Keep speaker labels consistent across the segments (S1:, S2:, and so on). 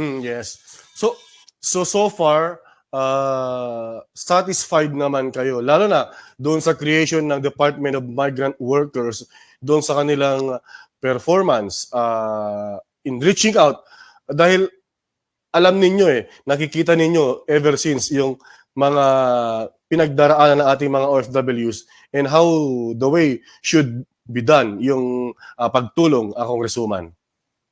S1: Mm, yes. So so so far uh, satisfied naman kayo lalo na doon sa creation ng Department of Migrant Workers doon sa kanilang performance uh, in reaching out dahil alam ninyo eh nakikita ninyo ever since yung mga pinagdaraanan ng ating mga OFWs and how the way should be done yung uh, pagtulong akong resuman.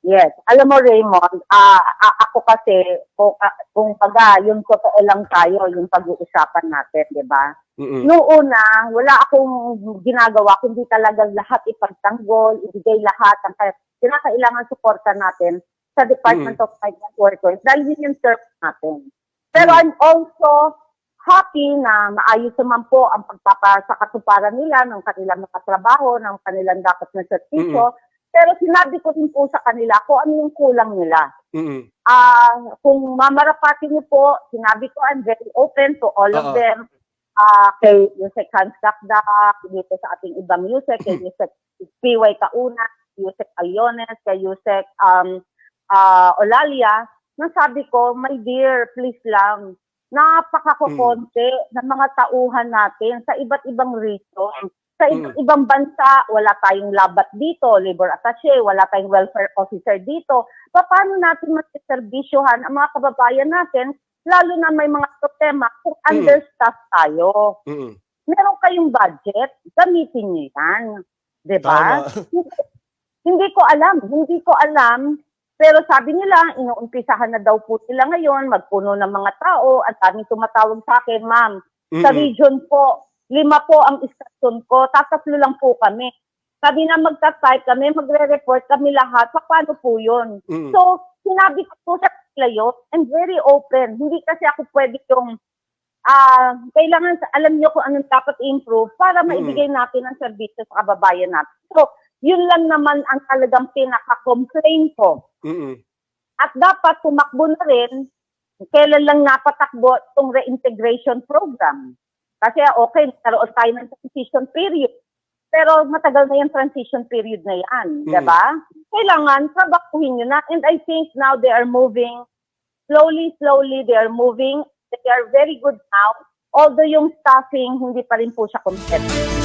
S2: Yes. Alam mo, Raymond, ah, ako kasi, kung, ah, kung baga, yung totoo lang tayo, yung pag-uusapan natin, di ba? Noong una, wala akong ginagawa, kundi talaga lahat ipagtanggol, ibigay lahat ang kinakailangan suporta natin sa Department of Migrant Workers dahil yun yung service natin. Pero
S1: Mm.
S2: I'm also happy na maayos naman po ang pagpapa sa katuparan nila ng kanilang nakatrabaho, ng kanilang dapat na servisyo. Pero sinabi ko din po sa kanila kung ano yung kulang nila.
S1: Mm-mm.
S2: Ah, kung mamarapati niyo po, sinabi ko I'm very open to all of
S1: Oo.
S2: them. Ah, kay Yusek Hans Dakdak, dito sa ating ibang Yusek, kay Yusek PY Kauna, Yusek Aliones, kay Yusek um, ah, Olalia, nasabi ko, my dear, please lang, napakakukonte ng mga tauhan natin sa iba't ibang region. Sa iba't ibang bansa, wala tayong labat dito, labor attache, wala tayong welfare officer dito. Paano natin masiservisyohan ang mga kababayan natin, lalo na may mga problema kung
S1: Mm.
S2: understaffed tayo.
S1: Mm-mm.
S2: Meron kayong budget, gamitin niyo yan. 'Di ba?
S1: Tama.
S2: Hindi, hindi ko alam, hindi ko alam. Pero sabi nila, inuumpisahan na daw po sila ngayon, magpuno ng mga tao, at daming tumatawag sa akin, ma'am, sa
S1: Mm-mm.
S2: region po, lima po ang istasyon ko, tatatlo lang po kami. Sabi na magta-type kami, magre-report kami lahat, pa- paano po yun?
S1: Mm-mm.
S2: So, sinabi ko po sa yun, I'm very open. Hindi kasi ako pwede yung, ah, kailangan, sa- alam niyo kung anong dapat i-improve para
S1: Mm.
S2: maibigay natin ang serbisyo sa kababayan natin. So, yun lang naman ang talagang pinaka-complain ko.
S1: Mm-mm.
S2: At dapat tumakbo na rin, kailan lang napatakbo itong reintegration program. Kasi okay, nagkaroon tayo ng transition period. Pero matagal na yung transition period na yan,
S1: Mm.
S2: di ba? Kailangan, trabakuhin nyo na. And I think now they are moving, slowly, slowly, they are moving. They are very good now. Although yung staffing, hindi pa rin po siya competitive.